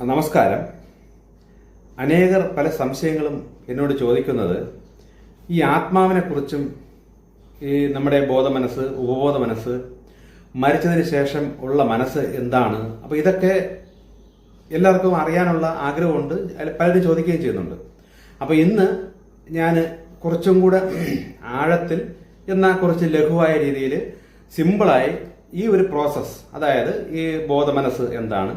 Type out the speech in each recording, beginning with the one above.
നമസ്കാരം. അനേകർ പല സംശയങ്ങളും എന്നോട് ചോദിക്കുന്നത് ഈ ആത്മാവിനെ കുറിച്ചും ഈ നമ്മുടെ ബോധമനസ്സ് ഉപബോധ മനസ്സ് മരിച്ചതിന് ശേഷം ഉള്ള മനസ്സ് എന്താണ്? അപ്പോൾ ഇതൊക്കെ എല്ലാവർക്കും അറിയാനുള്ള ആഗ്രഹമുണ്ട്. പലരും ചോദിക്കുകയും ചെയ്യുന്നുണ്ട്. അപ്പോൾ ഇന്ന് ഞാൻ കുറച്ചും കൂടെ ആഴത്തിൽ എന്നാൽ കുറച്ച് ലഘുവായ രീതിയിൽ സിമ്പിളായി ഈ ഒരു പ്രോസസ്സ് അതായത് ഈ ബോധമനസ്സ് എന്താണ്?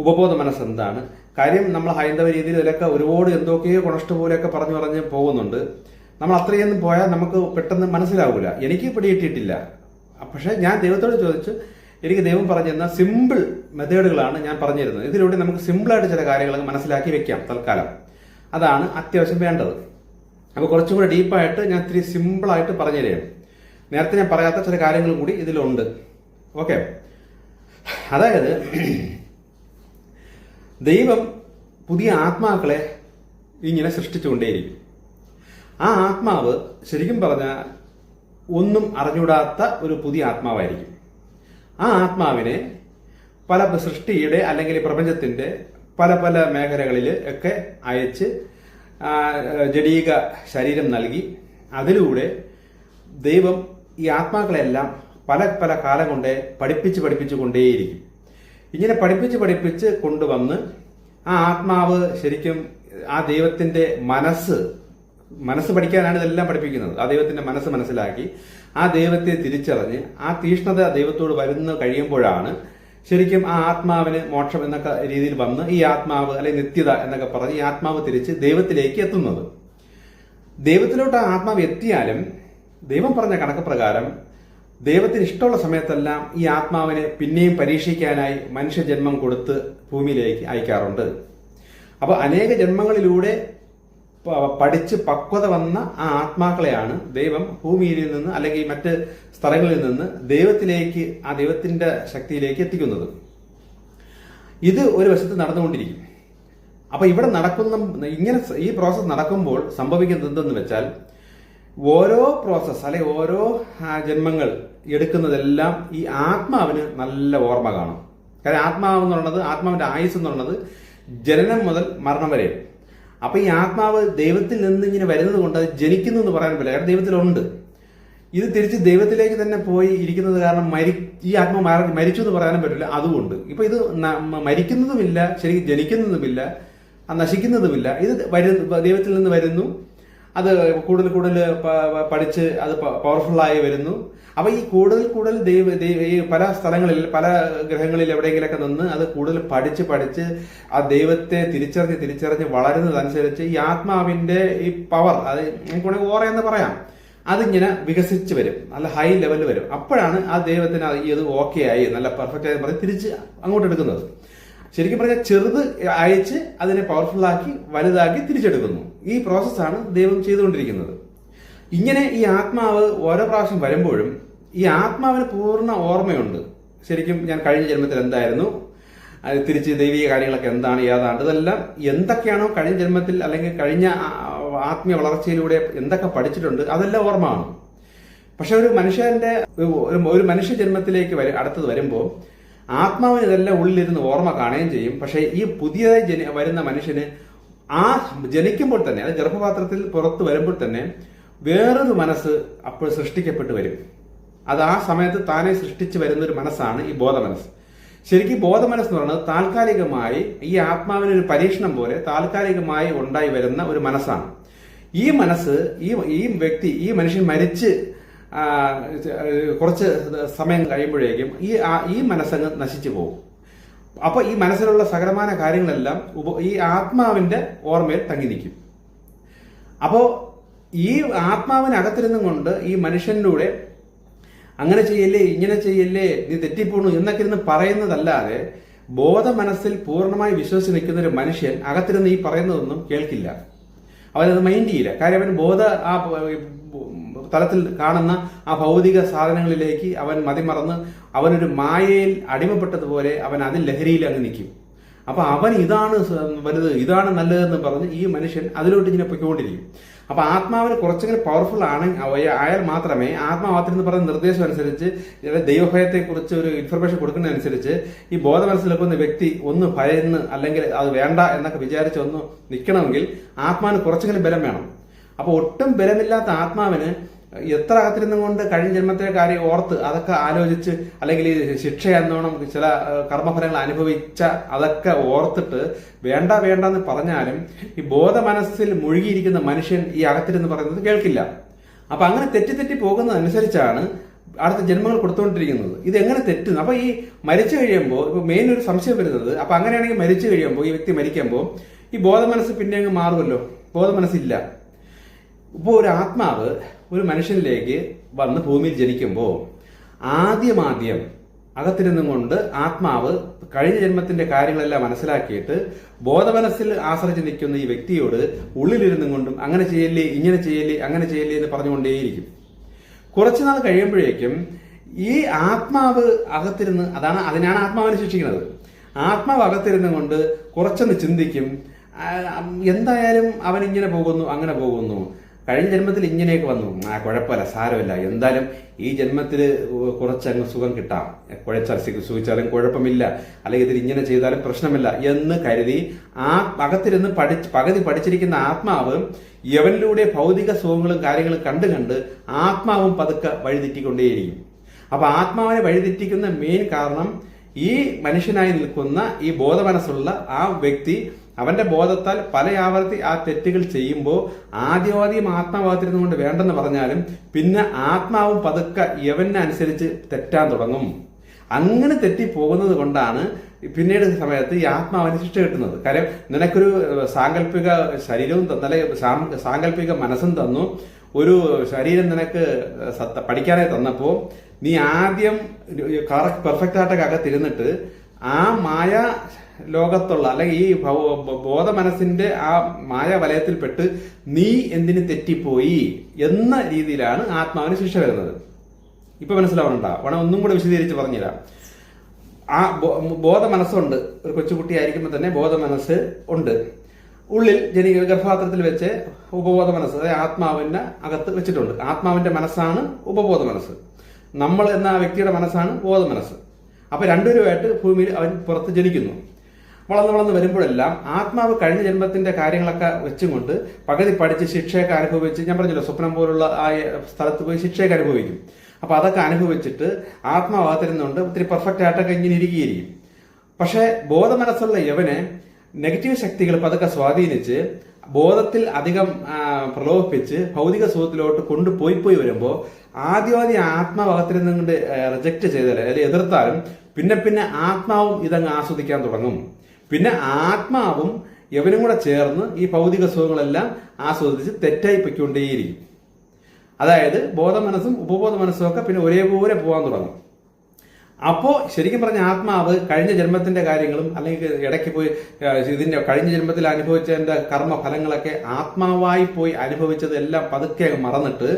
ഉപബോധ മനസ്സ് എന്താണ്? കാര്യം നമ്മൾ ഹൈന്ദവ രീതിയിൽ ഇതിലൊക്കെ ഒരുപാട് എന്തൊക്കെയോ കൊണഷ്ട പോലെയൊക്കെ പറഞ്ഞു പറഞ്ഞ് പോകുന്നുണ്ട്. നമ്മൾ അത്രയൊന്നും പോയാൽ നമുക്ക് പെട്ടെന്ന് മനസ്സിലാവില്ല എനിക്ക് പിടികിട്ടിയിട്ടില്ല. പക്ഷേ ഞാൻ ദൈവത്തോട് ചോദിച്ച് എനിക്ക് ദൈവം പറഞ്ഞു തന്ന സിമ്പിൾ മെത്തേഡുകളാണ് ഞാൻ പറഞ്ഞു തരുന്നത് ഇതിലൂടെ നമുക്ക് സിമ്പിളായിട്ട് ചില കാര്യങ്ങൾ മനസ്സിലാക്കി വെക്കാം തൽക്കാലം. അതാണ് അത്യാവശ്യം വേണ്ടത്. അപ്പോൾ കുറച്ചും കൂടെ ഡീപ്പായിട്ട് ഞാൻ ഇത്തിരി സിമ്പിളായിട്ട് പറഞ്ഞു തരാം നേരത്തെ ഞാൻ പറയാത്ത ചില കാര്യങ്ങൾ കൂടി ഇതിലുണ്ട്. ഓക്കെ അതായത് ദൈവം പുതിയ ആത്മാക്കളെ ഇങ്ങനെ സൃഷ്ടിച്ചുകൊണ്ടേയിരിക്കും. ആ ആത്മാവ് ശരിക്കും പറഞ്ഞാൽ ഒന്നും അറിഞ്ഞൂടാത്ത ഒരു പുതിയ ആത്മാവായിരിക്കും. ആ ആത്മാവിനെ പല സൃഷ്ടിയുടെ അല്ലെങ്കിൽ പ്രപഞ്ചത്തിന്റെ പല പല മേഖലകളിൽ ഒക്കെ അയച്ച് ജടീക ശരീരം നൽകി അതിലൂടെ ദൈവം ഈ ആത്മാക്കളെല്ലാം പല പല കാലം കൊണ്ട് പഠിപ്പിച്ച് പഠിപ്പിച്ചു കൊണ്ടേയിരിക്കും. ഇങ്ങനെ പഠിപ്പിച്ച് പഠിപ്പിച്ച് കൊണ്ടുവന്ന് ആ ആത്മാവ് ശരിക്കും ആ ദൈവത്തിന്റെ മനസ്സ് മനസ്സ് പഠിക്കാനാണ് ഇതെല്ലാം പഠിപ്പിക്കുന്നത്. ആ ദൈവത്തിന്റെ മനസ്സ് മനസ്സിലാക്കി ആ ദൈവത്തെ തിരിച്ചറിഞ്ഞ് ആ തീഷ്ണത ദൈവത്തോട് വരുന്ന കഴിയുമ്പോഴാണ് ശരിക്കും ആ ആത്മാവിന് മോക്ഷം എന്നൊക്കെ രീതിയിൽ വന്ന് ഈ ആത്മാവ് അല്ലെങ്കിൽ നിത്യത എന്നൊക്കെ പറഞ്ഞ് ഈ ആത്മാവ് തിരിച്ച് ദൈവത്തിലേക്ക് എത്തുന്നത്. ദൈവത്തിലോട്ട് ആ ആത്മാവ് എത്തിയാലും ദൈവം പറഞ്ഞ കണക്ക് പ്രകാരം ദൈവത്തിന് ഇഷ്ടമുള്ള സമയത്തെല്ലാം ഈ ആത്മാവിനെ പിന്നെയും പരീക്ഷിക്കാനായി മനുഷ്യജന്മം കൊടുത്ത് ഭൂമിയിലേക്ക് അയക്കാറുണ്ട്. അപ്പോൾ അനേക ജന്മങ്ങളിലൂടെ പഠിച്ച് പക്വത വന്ന ആ ആത്മാക്കളെയാണ് ദൈവം ഭൂമിയിൽ നിന്ന് അല്ലെങ്കിൽ മറ്റ് സ്ഥലങ്ങളിൽ നിന്ന് ദൈവത്തിലേക്ക് ആ ദൈവത്തിന്റെ ശക്തിയിലേക്ക് എത്തിക്കുന്നത്. ഇത് ഒരു വശത്ത് നടന്നുകൊണ്ടിരിക്കും. അപ്പൊ ഇവിടെ നടക്കുന്ന ഇങ്ങനെ ഈ പ്രോസസ്സ് നടക്കുമ്പോൾ സംഭവിക്കുന്നത് എന്തെന്ന് വെച്ചാൽ ഓരോ പ്രോസസ്സ് അല്ലെ ഓരോ ജന്മങ്ങൾ എടുക്കുന്നതെല്ലാം ഈ ആത്മാവിന് നല്ല ഓർമ്മ കാണും. കാര്യം ആത്മാവ് എന്നുള്ളത് ആത്മാവിന്റെ ആയുസ് എന്നുള്ളത് ജനനം മുതൽ മരണം വരെ. അപ്പൊ ഈ ആത്മാവ് ദൈവത്തിൽ നിന്ന് ഇങ്ങനെ വരുന്നത് കൊണ്ട് അത് ജനിക്കുന്നു എന്ന് പറയാൻ പറ്റില്ല. കാരണം ദൈവത്തിലുണ്ട്. ഇത് തിരിച്ച് ദൈവത്തിലേക്ക് തന്നെ പോയി ഇരിക്കുന്നത് കാരണം മരി ഈ ആത്മ മരിച്ചു എന്ന് പറയാനും പറ്റില്ല. അതുകൊണ്ട്. ഇപ്പൊ ഇത് മരിക്കുന്നതുമില്ല ശരിക്കും ജനിക്കുന്നതുമില്ല നശിക്കുന്നതുമില്ല. ഇത് ദൈവത്തിൽ നിന്ന് വരുന്നു. അത് കൂടുതൽ കൂടുതൽ പഠിച്ച് അത് പവർഫുൾ ആയി വരുന്നു. അപ്പൊ ഈ കൂടുതൽ കൂടുതൽ ദൈവ ദൈവ ഈ പല സ്ഥലങ്ങളിൽ പല ഗ്രഹങ്ങളിൽ എവിടെയെങ്കിലൊക്കെ നിന്ന് അത് കൂടുതൽ പഠിച്ച് പഠിച്ച് ആ ദൈവത്തെ തിരിച്ചറിഞ്ഞ് തിരിച്ചറിഞ്ഞ് വളരുന്നതനുസരിച്ച് ഈ ആത്മാവിന്റെ ഈ പവർ അത് എനിക്കൂടെ ഓറ എന്ന് പറയാം അതിങ്ങനെ വികസിച്ച് വരും. നല്ല ഹൈ ലെവലിൽ വരും. അപ്പോഴാണ് ആ ദൈവത്തിന് ഈ ഇത് ഓക്കെ ആയി നല്ല പെർഫെക്റ്റ് ആയി പറഞ്ഞ് തിരിച്ച് അങ്ങോട്ട് എടുക്കുന്നത്. ശരിക്കും പറഞ്ഞാൽ ചെറുത് അയച്ച് അതിനെ പവർഫുൾ ആക്കി വലുതാക്കി തിരിച്ചെടുക്കുന്നു. ഈ പ്രോസസ്സാണ് ദൈവം ചെയ്തുകൊണ്ടിരിക്കുന്നത്. ഇങ്ങനെ ഈ ആത്മാവ് ഓരോ പ്രാവശ്യം വരുമ്പോഴും ഈ ആത്മാവിന് പൂർണ ഓർമ്മയുണ്ട്. ശരിക്കും ഞാൻ കഴിഞ്ഞ ജന്മത്തിൽ എന്തായിരുന്നു? തിരിച്ച് ദൈവിക കാര്യങ്ങളൊക്കെ എന്താണ് ഏതാണ്ട് ഇതെല്ലാം എന്തൊക്കെയാണോ കഴിഞ്ഞ ജന്മത്തിൽ അല്ലെങ്കിൽ കഴിഞ്ഞ ആത്മീയ വളർച്ചയിലൂടെ എന്തൊക്കെ പഠിച്ചിട്ടുണ്ട് അതെല്ലാം ഓർമ്മ പക്ഷെ ഒരു മനുഷ്യന്റെ ഒരു- മനുഷ്യ ജന്മത്തിലേക്ക് അടുത്തത് വരുമ്പോൾ ആത്മാവിന് ഇതെല്ലാം ഉള്ളിലിരുന്ന് ഓർമ്മ കാണുകയും ചെയ്യും. പക്ഷേ ഈ പുതിയതായി ജനി വരുന്ന മനുഷ്യന് ആ ജനിക്കുമ്പോൾ തന്നെ അത് ഗർഭപാത്രത്തിൽ പുറത്ത് വരുമ്പോൾ തന്നെ വേറൊരു മനസ്സ് അപ്പോൾ സൃഷ്ടിക്കപ്പെട്ട് വരും. അത് ആ സമയത്ത് താനെ സൃഷ്ടിച്ചു വരുന്ന ഒരു മനസ്സാണ് ഈ ബോധമനസ്സ്. ശരിക്കും ബോധമനസ്സ് എന്ന് പറയുന്നത് താൽക്കാലികമായി ഈ ആത്മാവിന് ഒരു പരീക്ഷണം പോലെ താൽക്കാലികമായി ഉണ്ടായി വരുന്ന ഒരു മനസ്സാണ്. ഈ മനസ്സ് ഈ ഈ വ്യക്തി ഈ മനുഷ്യൻ മരിച്ച് കുറച്ച് സമയം കഴിയുമ്പോഴേക്കും ഈ ഈ മനസ്സങ്ങ് നശിച്ചു പോകും. അപ്പോൾ ഈ മനസ്സിലുള്ള സകലമാന കാര്യങ്ങളെല്ലാം ഉപ- ഈ ആത്മാവിന്റെ ഓർമ്മയിൽ തങ്ങി നിൽക്കും. അപ്പോൾ ഈ ആത്മാവിനകത്തിരുന്നും കൊണ്ട് ഈ മനുഷ്യനിലൂടെ അങ്ങനെ ചെയ്യല്ലേ ഇങ്ങനെ ചെയ്യല്ലേ നീ തെറ്റിപ്പോണു എന്നൊക്കെ ഇരുന്ന് പറയുന്നതല്ലാതെ ബോധ മനസ്സിൽ പൂർണമായി വിശ്വസിച്ച് നിൽക്കുന്ന ഒരു മനുഷ്യൻ അകത്തിരുന്ന് ഈ പറയുന്നതൊന്നും കേൾക്കില്ല. അവനത് മൈൻഡ് ചെയ്യില്ല. കാര്യം അവൻ ബോധ ആ തലത്തിൽ കാണുന്ന ആ ഭൗതിക സാധനങ്ങളിലേക്ക് അവൻ മതിമറന്ന് അവനൊരു മായയിൽ അടിമപ്പെട്ടതുപോലെ അവൻ അതിൽ ലഹരിയിൽ അങ്ങ് നിൽക്കും. അപ്പൊ അവൻ ഇതാണ് വലുത് ഇതാണ് നല്ലതെന്ന് പറഞ്ഞ് ഈ മനുഷ്യൻ അതിലോട്ട് ഇങ്ങനെ പൊയ്ക്കൊണ്ടിരിക്കും. അപ്പൊ ആത്മാവിന് കുറച്ചെങ്കിലും പവർഫുൾ ആണ്. ആയാൽ മാത്രമേ ആത്മാവാത്തിൽ എന്ന് പറഞ്ഞ നിർദ്ദേശം അനുസരിച്ച് ദൈവഭയത്തെക്കുറിച്ച് ദൈവഭയത്തെ കുറിച്ച് ഒരു ഇൻഫർമേഷൻ കൊടുക്കുന്നതനുസരിച്ച് ഈ ബോധ വ്യക്തി ഒന്ന് ഭയന്ന് അല്ലെങ്കിൽ അത് വേണ്ട എന്നൊക്കെ വിചാരിച്ച് ഒന്ന് നിൽക്കണമെങ്കിൽ ആത്മാവിന് കുറച്ചെങ്കിലും ബലം വേണം. അപ്പോൾ ഒട്ടും ബലമില്ലാത്ത ആത്മാവിന് എത്ര അകത്തിരുന്നും കൊണ്ട് കഴിഞ്ഞ ജന്മത്തിലെ കാര്യം ഓർത്ത് അതൊക്കെ ആലോചിച്ച് അല്ലെങ്കിൽ ശിക്ഷ എന്നോണം ചില കർമ്മഫലങ്ങൾ അനുഭവിച്ച അതൊക്കെ ഓർത്തിട്ട് വേണ്ട വേണ്ട എന്ന് പറഞ്ഞാലും ഈ ബോധ മനസ്സിൽ മുഴുകിയിരിക്കുന്ന മനുഷ്യൻ ഈ അകത്തിരുന്ന് പറയുന്നത് കേൾക്കില്ല. അപ്പൊ അങ്ങനെ തെറ്റി തെറ്റി പോകുന്നതനുസരിച്ചാണ് അടുത്ത ജന്മങ്ങൾ കൊടുത്തുകൊണ്ടിരിക്കുന്നത്. ഇത് എങ്ങനെ തെറ്റുന്നു അപ്പൊ ഈ മരിച്ചു കഴിയുമ്പോൾ ഇപ്പൊ മെയിൻ ഒരു സംശയം വരുന്നത് അപ്പൊ അങ്ങനെയാണെങ്കിൽ മരിച്ചു കഴിയുമ്പോൾ ഈ വ്യക്തി മരിക്കുമ്പോൾ ഈ ബോധ മനസ്സ് പിന്നെ അങ്ങ് മാറുമല്ലോ? ബോധ മനസ്സില്ല ഇപ്പോൾ ഒരു ആത്മാവ് ഒരു മനുഷ്യനിലേക്ക് വന്ന് ഭൂമിയിൽ ജനിക്കുമ്പോൾ ആദ്യമാദ്യം അകത്തിരുന്നും കൊണ്ട് ആത്മാവ് കഴിഞ്ഞ ജന്മത്തിന്റെ കാര്യങ്ങളെല്ലാം മനസ്സിലാക്കിയിട്ട് ബോധമനസ്സിൽ ആശ്രയിച്ച് നിൽക്കുന്ന ഈ വ്യക്തിയോട് ഉള്ളിലിരുന്നും കൊണ്ടും അങ്ങനെ ചെയ്യല്ലേ ഇങ്ങനെ ചെയ്യല്ലേ അങ്ങനെ ചെയ്യല്ലേ എന്ന് പറഞ്ഞുകൊണ്ടേയിരിക്കും. കുറച്ചുനാൾ കഴിയുമ്പോഴേക്കും ഈ ആത്മാവ് അകത്തിരുന്ന് അതാണ് അതിനാണ് ആത്മാവിനെ ശിക്ഷിക്കുന്നത് ആത്മാവ് അകത്തിരുന്നും കൊണ്ട് കുറച്ചൊന്ന് ചിന്തിക്കും എന്തായാലും അവൻ ഇങ്ങനെ പോകുന്നു അങ്ങനെ പോകുന്നു. കഴിഞ്ഞ ജന്മത്തിൽ ഇങ്ങനെയൊക്കെ വന്നു. ആ കുഴപ്പമില്ല സാരമില്ല. എന്തായാലും ഈ ജന്മത്തിൽ കുറച്ചങ്ങ് സുഖം കിട്ടാം. കുഴച്ചാൽ സുഖിച്ചാലും കുഴപ്പമില്ല. അല്ലെങ്കിൽ ഇതിൽ ഇങ്ങനെ ചെയ്താലും പ്രശ്നമില്ല എന്ന് കരുതി ആ അകത്തിരുന്ന് പഠിച്ച് പകുതി പഠിച്ചിരിക്കുന്ന ആത്മാവ് യവനിലൂടെ ഭൗതിക സുഖങ്ങളും കാര്യങ്ങളും കണ്ടു കണ്ട് ആത്മാവും പതുക്കെ വഴിതെറ്റിക്കൊണ്ടേയിരിക്കും. അപ്പൊ ആത്മാവിനെ വഴിതെറ്റിക്കുന്ന മെയിൻ കാരണം ഈ മനുഷ്യനായി നിൽക്കുന്ന ഈ ബോധമനസ്സുള്ള ആ വ്യക്തി അവന്റെ ബോധത്താൽ പല ആവർത്തി ആ തെറ്റുകൾ ചെയ്യുമ്പോൾ ആദ്യവാദ്യം ആത്മാവാതിരുന്നു കൊണ്ട് വേണ്ടെന്ന് പറഞ്ഞാലും പിന്നെ ആത്മാവും പതുക്കെ യവനെ അനുസരിച്ച് തെറ്റാൻ തുടങ്ങും. അങ്ങനെ തെറ്റിപ്പോകുന്നത് കൊണ്ടാണ് പിന്നീട് സമയത്ത് ഈ ആത്മാവിന് ശിക്ഷ കിട്ടുന്നത്. കാര്യം നിനക്കൊരു സാങ്കല്പിക ശരീരവും ത- നല്ല സാം- സാങ്കല്പിക മനസ്സും തന്നു. ഒരു ശരീരം നിനക്ക് പഠിക്കാനായി തന്നപ്പോ നീ ആദ്യം പെർഫെക്റ്റ് ആയിട്ടൊക്കെ അകത്തിരുന്നിട്ട് ആ മായ ലോകത്തുള്ള അല്ലെങ്കിൽ ഈ ബോധ മനസ്സിന്റെ ആ മായ വലയത്തിൽപ്പെട്ട് നീ എന്തിന് തെറ്റിപ്പോയി എന്ന രീതിയിലാണ് ആത്മാവിന് ശിക്ഷ വരുന്നത്. ഇപ്പൊ മനസ്സിലാവണുണ്ടോ വേണം ഒന്നും കൂടെ വിശദീകരിച്ച് പറഞ്ഞുതരാം. ആ ബോധ മനസ്സുണ്ട് ഒരു കൊച്ചുകുട്ടി ആയിരിക്കുമ്പോൾ തന്നെ ബോധ മനസ്സ് ഉണ്ട്. ഉള്ളിൽ ജനി ഗർഭപാത്രത്തിൽ വെച്ച് ഉപബോധ മനസ്സ് അതായത് ആത്മാവിന്റെ അകത്ത് വെച്ചിട്ടുണ്ട്. ആത്മാവിന്റെ മനസ്സാണ് ഉപബോധ മനസ്സ് നമ്മൾ എന്ന വ്യക്തിയുടെ മനസ്സാണ് ബോധ മനസ്സ് അപ്പൊ രണ്ടുപേരുമായിട്ട് ഭൂമിയിൽ അവൻ പുറത്ത് ജനിക്കുന്നു. വളർന്ന് വളർന്ന് വരുമ്പോഴെല്ലാം ആത്മാവ് കഴിഞ്ഞ ജന്മത്തിന്റെ കാര്യങ്ങളൊക്കെ വെച്ചുകൊണ്ട് പകുതി പഠിച്ച് ശിക്ഷയൊക്കെ അനുഭവിച്ച് ഞാൻ പറഞ്ഞല്ലോ സ്വപ്നം പോലുള്ള ആ സ്ഥലത്ത് പോയി ശിക്ഷയൊക്കെ അനുഭവിക്കും. അപ്പൊ അതൊക്കെ അനുഭവിച്ചിട്ട് ആത്മാവാത്തിരുന്നുകൊണ്ട് ഒത്തിരി പെർഫെക്റ്റ് ആയിട്ടൊക്കെ ഇങ്ങനെ ഇരിക്കുകയായിരിക്കും. പക്ഷേ ബോധമനസ്സുള്ള യവനെ നെഗറ്റീവ് ശക്തികൾ പതുക്കെ സ്വാധീനിച്ച് ബോധത്തിൽ അധികം പ്രലോഭിപ്പിച്ച് ഭൗതിക സുഖത്തിലോട്ട് കൊണ്ടുപോയി പോയി വരുമ്പോൾ ആദ്യമാദ്യം ആത്മാവകത്തിരുന്ന് കൊണ്ട് റിജക്ട് ചെയ്താൽ അല്ലെങ്കിൽ എതിർത്താലും പിന്നെ പിന്നെ ആത്മാവും ഇതങ്ങ് ആസ്വദിക്കാൻ തുടങ്ങും. പിന്നെ ആത്മാവും യവനും കൂടെ ചേർന്ന് ഈ ഭൗതിക സുഖങ്ങളെല്ലാം ആസ്വദിച്ച് തെറ്റായി പൊയ്ക്കൊണ്ടേയിരിക്കും അതായത് ബോധ മനസ്സും ഉപബോധ മനസ്സും ഒക്കെ പിന്നെ ഒരേപോലെ പോകാൻ തുടങ്ങും. അപ്പോൾ ശരിക്കും പറഞ്ഞ ആത്മാവ് കഴിഞ്ഞ ജന്മത്തിന്റെ കാര്യങ്ങളും അല്ലെങ്കിൽ ഇടയ്ക്ക് പോയി ഇതിന്റെ കഴിഞ്ഞ ജന്മത്തിൽ അനുഭവിച്ചതിന്റെ കർമ്മ ഫലങ്ങളൊക്കെ ആത്മാവായി പോയി അനുഭവിച്ചതെല്ലാം പതുക്കെ മറന്നിട്ട്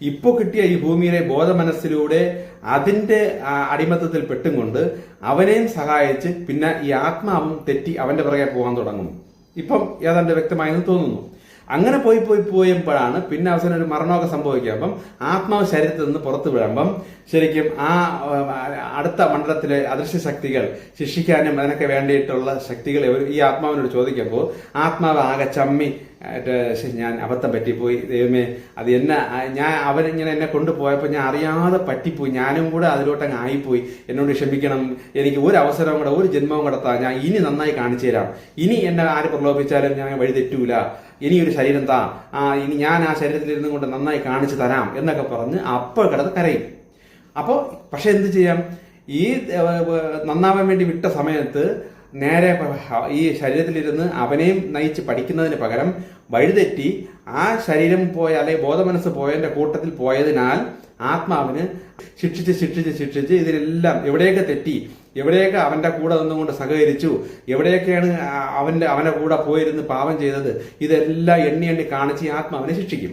ഇപ്പൊ കിട്ടിയ ഈ ഭൂമിയിലെ ബോധമനസ്സിലൂടെ അതിന്റെ ആ, അടിമത്തത്തിൽ പെട്ടുകൊണ്ട് അവനെയും സഹായിച്ച് പിന്നെ ഈ ആത്മാവും തെറ്റി അവന്റെ പുറകെ പോകാൻ തുടങ്ങും ഇപ്പം ഏതാണ്ട് വ്യക്തമായെന്ന് തോന്നുന്നു. അങ്ങനെ പോയി പോയി പോയപ്പോഴാണ് പിന്നെ അവസാനം ഒരു മരണമൊക്കെ സംഭവിക്കുമ്പം ആത്മാവ് ശരീരത്തിൽ നിന്ന് പുറത്തു വിടുമ്പം ശരിക്കും ആ അടുത്ത മണ്ഡലത്തിലെ അദൃശ്യ ശക്തികൾ ശിക്ഷിക്കാനും അതിനൊക്കെ വേണ്ടിയിട്ടുള്ള ശക്തികൾ ഈ ആത്മാവിനോട് ചോദിക്കുമ്പോൾ ആത്മാവ് ആകെ ചമ്മി ഞാൻ അബദ്ധം പറ്റിപ്പോയി. ദൈവമേ അത് എന്നെ ഞാൻ അവരിങ്ങനെ എന്നെ കൊണ്ടുപോയപ്പോൾ ഞാൻ അറിയാതെ പറ്റിപ്പോയി. ഞാനും കൂടെ അതിലോട്ടങ്ങ് ആയിപ്പോയി. എന്നോട് ക്ഷമിക്കണം. എനിക്ക് ഒരു അവസരവും കൂടെ ഒരു ജന്മവും കടത്താം ഞാൻ ഇനി നന്നായി കാണിച്ചു തരാം. ഇനി എന്നെ ആര് പ്രലോഭിച്ചാലും ഞാൻ വഴി തെറ്റൂല. ഇനി ഒരു ശരീരം താ. ആ ഇനി ഞാൻ ആ ശരീരത്തിൽ ഇരുന്നും കൊണ്ട് നന്നായി കാണിച്ചു തരാം എന്നൊക്കെ പറഞ്ഞ് അപ്പോൾ കിടന്ന് കരയും. അപ്പോൾ പക്ഷെ എന്ത് ചെയ്യാം? ഈ നന്നാവാൻ വേണ്ടി വിട്ട സമയത്ത് നേരെ ഈ ശരീരത്തിലിരുന്ന് അവനെയും നയിച്ച് പഠിക്കുന്നതിന് പകരം വഴിതെറ്റി ആ ശരീരം പോയ അല്ലെങ്കിൽ ബോധമനസ്സ് പോയതിന്റെ കൂട്ടത്തിൽ പോയതിനാൽ ആത്മാവിന് ശിക്ഷിച്ച് ശിക്ഷിച്ച് ശിക്ഷിച്ച് ഇതിലെല്ലാം എവിടെയൊക്കെ തെറ്റി എവിടെയൊക്കെ അവന്റെ കൂടെ നിന്നുകൊണ്ട് സഹകരിച്ചു എവിടെയൊക്കെയാണ് അവന്റെ അവന്റെ കൂടെ പോയിരുന്ന് പാപം ചെയ്തത് ഇതെല്ലാം എണ്ണി എണ്ണി കാണിച്ച് ആത്മാവിനെ ശിക്ഷിക്കും.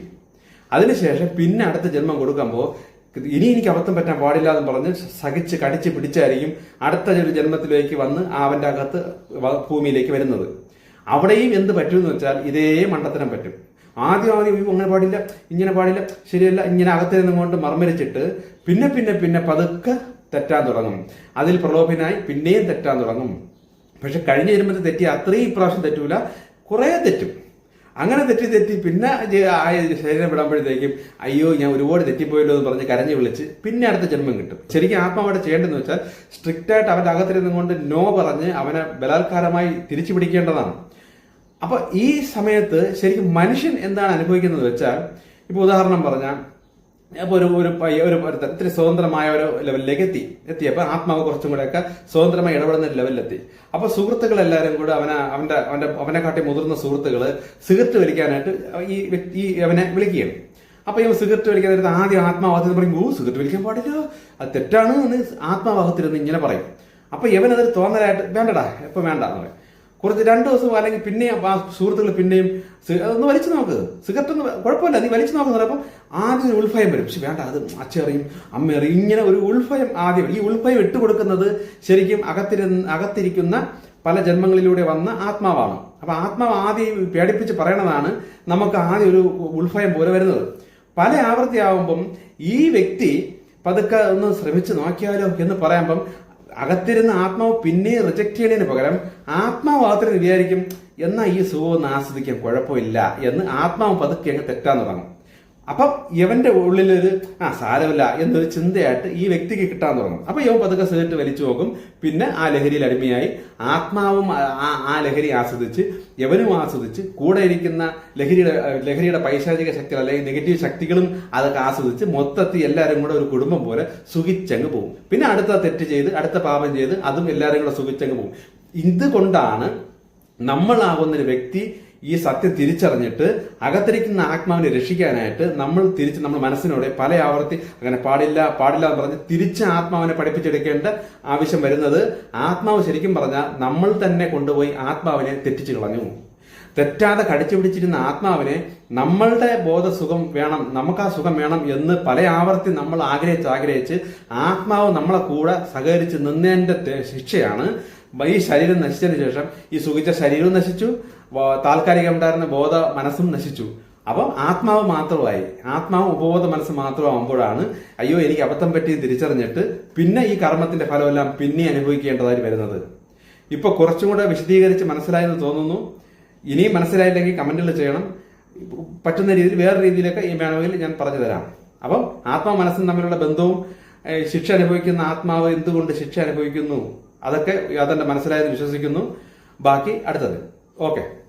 അതിനുശേഷം പിന്നെ അടുത്ത ജന്മം കൊടുക്കുമ്പോൾ ഇനി എനിക്ക് അബദ്ധം പറ്റാൻ പാടില്ല എന്ന് പറഞ്ഞ് സഹിച്ച് കടിച്ച് പിടിച്ചായിരിക്കും അടുത്ത ഒരു ജന്മത്തിലേക്ക് വന്ന് അവന്റെ അകത്ത് ഭൂമിയിലേക്ക് വരുന്നത്. അവിടെയും എന്ത് പറ്റുമെന്ന് വെച്ചാൽ ഇതേ മണ്ടത്തരം പറ്റും. ആദ്യം ആദ്യം "അയ്യോ, അങ്ങനെ പാടില്ല ഇങ്ങനെ പാടില്ല ശരിയല്ല ഇങ്ങനെ അകത്ത് നിന്നുകൊണ്ട് മർമ്മരിച്ചിട്ട് പിന്നെ പിന്നെ പിന്നെ പതുക്കെ തെറ്റാൻ തുടങ്ങും. അതിൽ പ്രലോഭനായി പിന്നെയും തെറ്റാൻ തുടങ്ങും. പക്ഷെ കഴിഞ്ഞ ജന്മത്തിൽ തെറ്റി അത്രയും ഇപ്രാവശ്യം തെറ്റൂല കുറേ തെറ്റും. അങ്ങനെ തെറ്റി തെറ്റി പിന്നെ ശരീരം വിടുമ്പോഴത്തേക്കും അയ്യോ ഞാൻ ഒരുപാട് തെറ്റിപ്പോയല്ലോ എന്ന് പറഞ്ഞ് കരഞ്ഞു വിളിച്ച് പിന്നെ അടുത്ത ജന്മം കിട്ടും. ശരിക്കും ആത്മ അവിടെ ചെയ്യേണ്ടതെന്ന് വെച്ചാൽ സ്ട്രിക്റ്റ് ആയിട്ട് അവന്റെ അകത്തിരുന്നും കൊണ്ട് നോ പറഞ്ഞ് അവനെ ബലാത്കാരമായി തിരിച്ചു പിടിക്കേണ്ടതാണ്. അപ്പൊ ഈ സമയത്ത് ശരിക്കും മനുഷ്യൻ എന്താണ് അനുഭവിക്കുന്നത് വെച്ചാൽ ഇപ്പൊ ഉദാഹരണം പറഞ്ഞാൽ അപ്പൊ ഒരു ഒരു ഒരു ഇത്തിരി സ്വതന്ത്രമായ ഒരു ലെവലിലേക്ക് എത്തി. എത്തി അപ്പൊ ആത്മാവ് കുറച്ചും കൂടെയൊക്കെ സ്വതന്ത്രമായി ഇടപെടുന്ന ഒരു ലെവലിലെത്തി അപ്പൊ സുഹൃത്തുക്കൾ എല്ലാവരും കൂടെ അവനെ അവന്റെ അവന്റെ അവനെ കാട്ടി മുതിർന്ന സുഹൃത്തുക്കൾ സിഗരറ്റ് വലിക്കാനായിട്ട് ഈ ഈ അവനെ വിളിക്കുകയാണ്. അപ്പൊ ഇവൻ സിഗരറ്റ് വലിക്കാൻ നേരത്തെ ആദ്യം ആത്മാവാഹത്തിൽ പറയും ഓ സിഗരറ്റ് വലിക്കാൻ പാടില്ല. അത് തെറ്റാണ് എന്ന് ആത്മാവാഹത്തിരുന്ന് ഇങ്ങനെ പറയും. അപ്പൊ ഇവനതൊരു തോന്നലായിട്ട് വേണ്ടടാ ഇപ്പൊ വേണ്ട എന്ന് പറയും. കുറച്ച് രണ്ട് ദിവസം അല്ലെങ്കിൽ പിന്നെയും ആ സുഹൃത്തുക്കൾ പിന്നെയും ഒന്ന് വലിച്ചു നോക്ക്. സിഗരറ്റ് ഒന്ന് കുഴപ്പമില്ല നീ വലിച്ചു നോക്കുന്നത് അപ്പം ആദ്യം ഒരു ഉൾഫയം വരും. പക്ഷെ വേണ്ട അത് അച്ഛറിയും അമ്മ അറിയും. ഇങ്ങനെ ഒരു ഉൾഫയം ആദ്യം ഈ ഉൾഫയം ഇട്ട് കൊടുക്കുന്നത് ശരിക്കും അകത്തിരുന്ന് അകത്തിരിക്കുന്ന പല ജന്മങ്ങളിലൂടെ വന്ന ആത്മാവാണ്. അപ്പൊ ആത്മാവ് ആദ്യം പേടിപ്പിച്ച് പറയണതാണ് നമുക്ക് ആദ്യം ഒരു ഉൾഫയം പോലെ വരുന്നത്. പല ആവർത്തിയാവുമ്പം ഈ വ്യക്തി പതുക്കെ ഒന്ന് ശ്രമിച്ചു നോക്കിയാലോ എന്ന് പറയുമ്പം അകത്തിരുന്ന ആത്മാവ് പിന്നെയും റിജക്ട് ചെയ്യുന്നതിന് പകരം ആത്മാവ് അകത്തിരുന്ന് വിചാരിക്കും എന്നാ ഈ സുഖം ഒന്ന് ആസ്വദിക്കാൻ കുഴപ്പമില്ല എന്ന് ആത്മാവ് പതുക്കെ അങ്ങ് തെറ്റാൻ തുടങ്ങും. അപ്പം ഇവന്റെ ഉള്ളിലൊരു ആ സാരമില്ല എന്നൊരു ചിന്തയായിട്ട് ഈ വ്യക്തിക്ക് കിട്ടാൻ തുടങ്ങും. അപ്പൊ ഇവൻ പതുക്കെ സിഗരറ്റ് വലിച്ചു നോക്കും പിന്നെ ആ ലഹരിയിൽ അടിമയായി ആത്മാവും ആ- ലഹരി ആസ്വദിച്ച് യവനും ആസ്വദിച്ച് കൂടെ ഇരിക്കുന്ന ലഹരിയുടെ ലഹരിയുടെ പൈശാചിക ശക്തികൾ അല്ലെങ്കിൽ നെഗറ്റീവ് ശക്തികളും അതൊക്കെ ആസ്വദിച്ച് മൊത്തത്തിൽ എല്ലാവരും കൂടെ ഒരു കുടുംബം പോലെ സുഖിച്ചങ്ങ് പോകും. പിന്നെ അടുത്ത തെറ്റ് ചെയ്ത് അടുത്ത പാപം ചെയ്ത് അതും എല്ലാവരും കൂടെ സുഖിച്ചങ്ങ് പോകും. ഇതുകൊണ്ടാണ് നമ്മളാകുന്ന ഒരു വ്യക്തി ഈ സത്യം തിരിച്ചറിഞ്ഞിട്ട് അകത്തിരിക്കുന്ന ആത്മാവിനെ രക്ഷിക്കാനായിട്ട് നമ്മൾ തിരിച്ച് നമ്മൾ മനസ്സിനോടെ പല ആവർത്തി അങ്ങനെ പാടില്ല പാടില്ല എന്ന് പറഞ്ഞ് തിരിച്ച് ആത്മാവിനെ പഠിപ്പിച്ചെടുക്കേണ്ട ആവശ്യം വരുന്നത് ആത്മാവ് ശരിക്കും പറഞ്ഞാൽ നമ്മൾ തന്നെ കൊണ്ടുപോയി ആത്മാവിനെ തെറ്റിച്ചു കളഞ്ഞു. തെറ്റാതെ കടിച്ചു പിടിച്ചിരുന്ന ആത്മാവിനെ നമ്മളുടെ ബോധസുഖം വേണം നമുക്ക് ആ സുഖം വേണം എന്ന് പല ആവർത്തി നമ്മൾ ആഗ്രഹിച്ച് ആഗ്രഹിച്ച് ആത്മാവ് നമ്മളെ കൂടെ സഹകരിച്ച് നിന്നതിന്റെ ശിക്ഷയാണ് ഈ ശരീരം നശിച്ചതിന് ശേഷം ഈ സുഖിച്ച ശരീരവും നശിച്ചു. താൽക്കാലികം ഉണ്ടായിരുന്ന ബോധ മനസ്സും നശിച്ചു. അപ്പം ആത്മാവ് മാത്രമായി ആത്മാവ് ഉപബോധ മനസ്സ് മാത്രമാകുമ്പോഴാണ് അയ്യോ എനിക്ക് അബദ്ധം പറ്റി തിരിച്ചറിഞ്ഞിട്ട് പിന്നെ ഈ കർമ്മത്തിന്റെ ഫലമെല്ലാം പിന്നെ അനുഭവിക്കേണ്ടതായി വരുന്നത്. ഇപ്പൊ കുറച്ചും കൂടെ വിശദീകരിച്ച് മനസ്സിലായെന്ന് തോന്നുന്നു. ഇനിയും മനസ്സിലായില്ലെങ്കിൽ കമന്റിൽ ചെയ്യണം. പറ്റുന്ന രീതിയിൽ വേറെ രീതിയിലൊക്കെ ഈ വേണമെങ്കിൽ ഞാൻ പറഞ്ഞു തരാം. അപ്പം ആത്മാവ് മനസ്സും തമ്മിലുള്ള ബന്ധവും ശിക്ഷ അനുഭവിക്കുന്ന ആത്മാവ് എന്തുകൊണ്ട് ശിക്ഷ അനുഭവിക്കുന്നു? അതൊക്കെ അതെന്റെ മനസ്സിലായെന്ന് വിശ്വസിക്കുന്നു. ബാക്കി അടുത്തത്. ഓക്കെ.